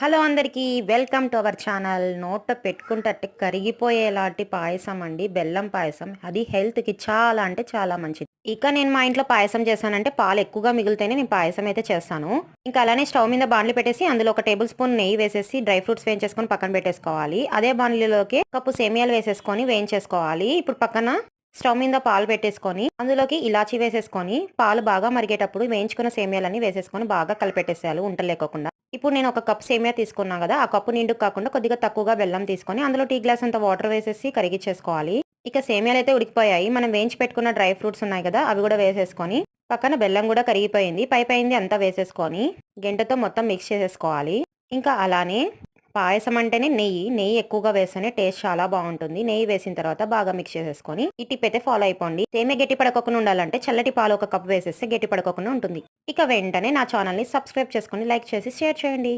Hello అందరికీ welcome to our channel. నోట పెట్టుకుంటే కరిగిపోయేలాంటి పాయసం అండి. బెల్లం పాయసం. అది హెల్త్కి చాలా అంటే చాలా మంచిది. ఇక నేను మా ఇంట్లో పాయసం చేశానంటే పాలు ఎక్కువగా మిగిలితేనే నేను పాయసం అయితే చేస్తాను. ఇంకా అలానే స్టవ్ మీద బాండ్లు పెట్టేసి అందులో ఒక టేబుల్ స్పూన్ నెయ్యి వేసేసి డ్రై ఫ్రూట్స్ వేయించేసుకొని పక్కన పెట్టేసుకోవాలి. అదే బాండ్లీలోకి కప్పు సేమియాలు వేసేసుకొని వేయించేసుకోవాలి. ఇప్పుడు పక్కన స్టవ్ మీద పాలు పెట్టేసుకొని అందులోకి ఇలాచి వేసేసుకొని పాలు బాగా మరిగేటప్పుడు వేయించుకున్న సేమియాలన్నీ వేసేసుకొని బాగా కలిపెట్టేసేయాలి. ఉంటలు ఇప్పుడు నేను ఒక కప్ సేమియా తీసుకున్నాను కదా ఆ కప్పు నిండు కాకుండా కొద్దిగా తక్కువగా బెల్లం తీసుకొని అందులో టీ గ్లాస్ అంత వాటర్ వేసేసి కరిగిచ్చేసుకోవాలి ఇక సేమియాలు అయితే ఉడికిపోయాయి. మనం వేయించి పెట్టుకున్న డ్రై ఫ్రూట్స్ ఉన్నాయి కదా అవి కూడా వేసేసుకొని పక్కన బెల్లం కూడా కరిగిపోయింది. పై పైంది అంతా వేసేసుకొని గంటతో మొత్తం మిక్స్ చేసేసుకోవాలి. ఇంకా అలానే పాయసం అంటేనే నెయ్యి. నెయ్యి ఎక్కువగా వేస్తేనే టేస్ట్ చాలా బాగుంటుంది. నెయ్యి వేసిన తర్వాత బాగా మిక్స్ చేసేసుకొని ఈ టిప్ అయితే ఫాలో అయిపోండి. సేమే గట్టి పడకోకుండా ఉండాలంటే చల్లటి పాలు ఒక కప్ వేసేస్తే గట్టి పడకోకుండా ఉంటుంది. ఇక వెంటనే నా ఛానల్ని సబ్స్క్రైబ్ చేసుకొని లైక్ చేసి షేర్ చేయండి.